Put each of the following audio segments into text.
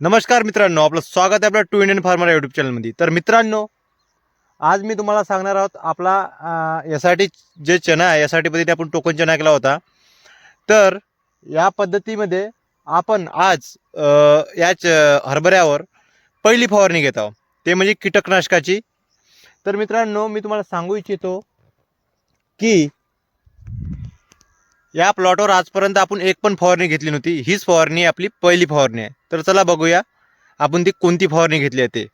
नमस्कार मित्रांनो आपलं स्वागत आहे आपल्या टू इंडियन फार्मर यूट्यूब चॅनलमध्ये तर मित्रांनो आज मी तुम्हाला सांगणार आहोत आपला यासाठी जे चना आहे यासाठी पद्धती आपण टोकन चना केला होता. तर या पद्धतीमध्ये आपण आज याच हरभऱ्यावर पहिली फवारणी घेत आहोत. ते म्हणजे कीटकनाशकाची. तर मित्रांनो मी तुम्हाला सांगू इच्छितो की या प्लॉटवर आजपर्यंत आपण एक पण फवारणी घेतली नव्हती. हीच फवारणी आपली पहिली फवारणी आहे. तर चला बघूया आपण ती कोणती फवारणी घेतली आहे ते.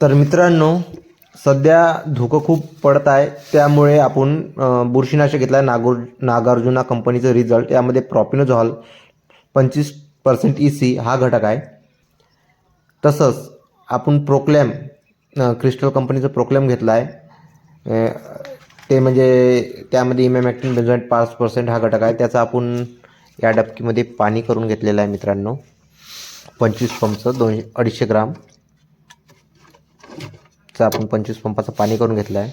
तर मित्रांनो सध्या धुकं खूप पडत आहे. त्यामुळे आपण बुरशीनाशक घेतला आहे नागोर नागार्जुना कंपनीचं रिझल्ट यामध्ये प्रॉपिनोझॉल पंचवीस पर्सेंट ई सी हा घटक आहे. तसंच आपण प्रोक्लॅम क्रिस्टल कंपनीचं प्रोक्लॅम घेतला आहे ते म्हणजे त्यामध्ये इमॅमॅक्टिन बेन्झॉइट पाच पर्सेंट हा घटक आहे. त्याचा आपण या डबकीमध्ये पाणी करून घेतलेलं आहे मित्रांनो. पंचवीस पंपचं दोनशे अडीचशे ग्राम. चं आपण पंचवीस पंपाचं पाणी करून घेतलं आहे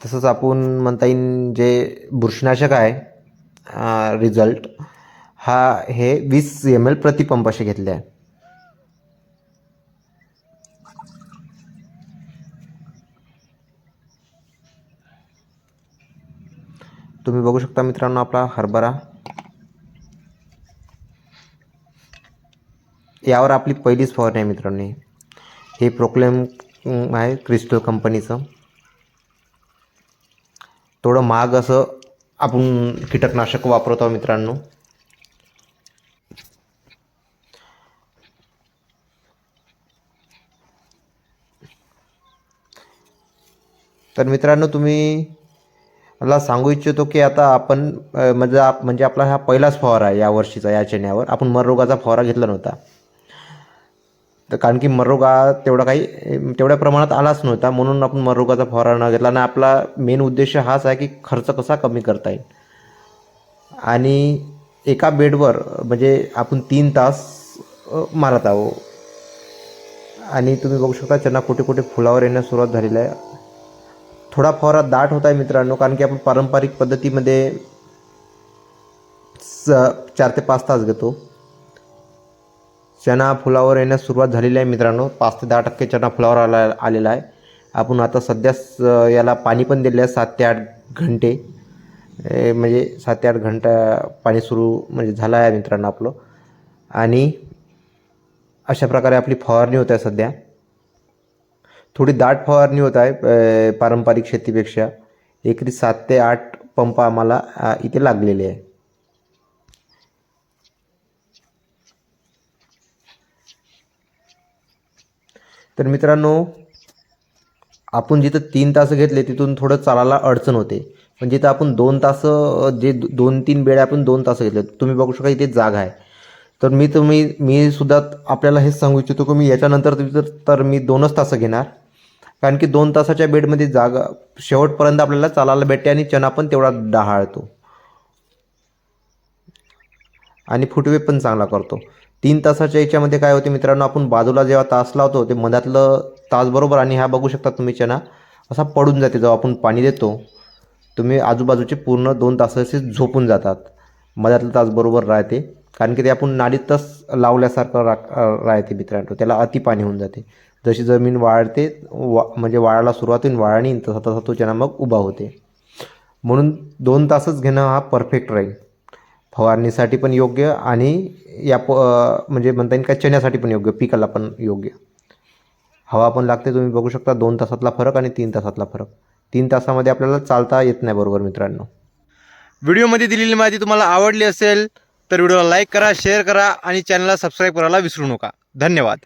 तसंच आपण म्हणता येईल जे बुरशीनाशक आहे रिझल्ट हा हे वीस एम एल प्रतिपंप असे घेतले आहे. तुम्ही बघू शकता मित्रांनो आपला हरभरा. यावर आपली पहिलीच फवारणी आहे मित्रांनो हे प्रोक्लेम आहे क्रिस्टल कंपनीचं थोडं महाग असं आपण कीटकनाशक वापरतो मित्रांनो. तर मित्रांनो तुम्ही मला सांगू इच्छितो की आता आपण म्हणजे आप- म्हणजे आपला हा पहिलाच फवारा आहे या वर्षीचा या चेण्यावर. आपण मररोगाचा फवारा घेतला नव्हता. तर कारण की मरोगा तेवढा काही तेवढ्या प्रमाणात आलाच नव्हता म्हणून आपण मररोगाचा फवारा न घेतला. आणि आपला मेन उद्देश हाच आहे की खर्च कसा कमी करता येईल. आणि एका बेडवर म्हणजे आपण तीन तास मारत आहो आणि तुम्ही बघू शकता त्यांना कुठे कुठे फुलावर येण्यास सुरुवात झालेली आहे. थोडा फवारा दाट होत आहे मित्रांनो कारण की आपण पारंपरिक पद्धतीमध्ये स चार ते पाच तास घेतो. चना फुलावर येण्यास सुरुवात झालेली आहे मित्रांनो. पाच ते दहा टक्के चना फुलावर आला आलेला आहे. आपण आता सध्या स- याला पाणी पण दिले आहे सात ते आठ घंटे. म्हणजे सात ते आठ घंटा पाणी सुरू म्हणजे झालं आहे मित्रांनो आपलं. आणि अशा प्रकारे आपली फवारणी होत आहे सध्या. थोडी दाट फवारणी होत आहे पारंपरिक शेतीपेक्षा. एकरी सात ते आठ पंप आम्हाला इथे लागलेले आहे. तर मित्रांनो आपण जिथं तीन तास घेतले तिथून थोडं चालायला अडचण होते. पण जिथं आपण दोन तास जे दोन तीन बेड्या आपण दोन तास घेतले तुम्ही बघू शकता इथे जागा आहे. तर मी तुम्ही मी सुद्धा आपल्याला हेच सांगू इच्छितो की मी याच्यानंतर तर तर मी दोनच तास घेणार. कारण की दोन तासाच्या बेडमध्ये जागा शेवटपर्यंत आपल्याला चालायला भेटते आणि चना पण तेवढा डहाळतो. आणि फुटवे पण चांगला करतो. तीन तासाच्या याच्यामध्ये काय होते मित्रांनो आपण बाजूला जेव्हा तास लावतो ते मधातलं तास बरोबर आणि हा बघू शकता तुम्ही चना असा पडून जाते जेव्हा आपण पाणी देतो. तुम्ही आजूबाजूचे पूर्ण दोन तासाचे झोपून जातात. मधातलं तास बरोबर राहते. कारण की ते आपण नाडीतच लावल्यासारखं रा राहते मित्रांनो. त्याला अति पाणी होऊन जाते. जशी जमीन वाळते वा म्हणजे वाळायला सुरुवात होईल वाळणी तसा तसा तो चना मग उभा होते. म्हणून दोन तासच घेणं हा परफेक्ट राहील. फवारणीसाठी पण योग्य आणि या प म्हणजे म्हणता येईल का चण्यासाठी पण योग्य पिकाला पण योग्य. हवा पण लागते तुम्ही बघू शकता दोन तासातला फरक आणि तीन तासातला फरक. तीन तासामध्ये आपल्याला चालता येत नाही बरोबर मित्रांनो. व्हिडिओमध्ये दिलेली माहिती तुम्हाला आवडली असेल तर व्हिडिओला लाईक करा शेअर करा आणि चॅनलला सबस्क्राईब करायला विसरू नका. धन्यवाद.